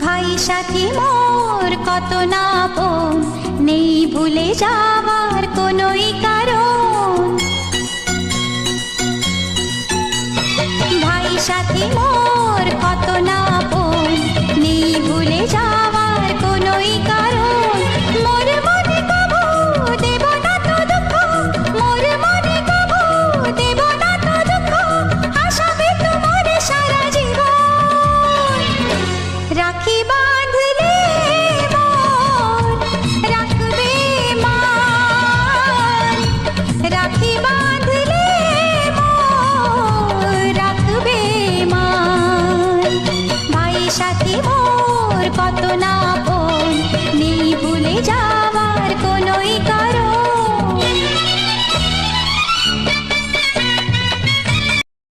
ভাই সাথী মোর কত না নেই ভুলে যাওয়ার কোনোই কারণ। ভাই সাথী মোর シャキ。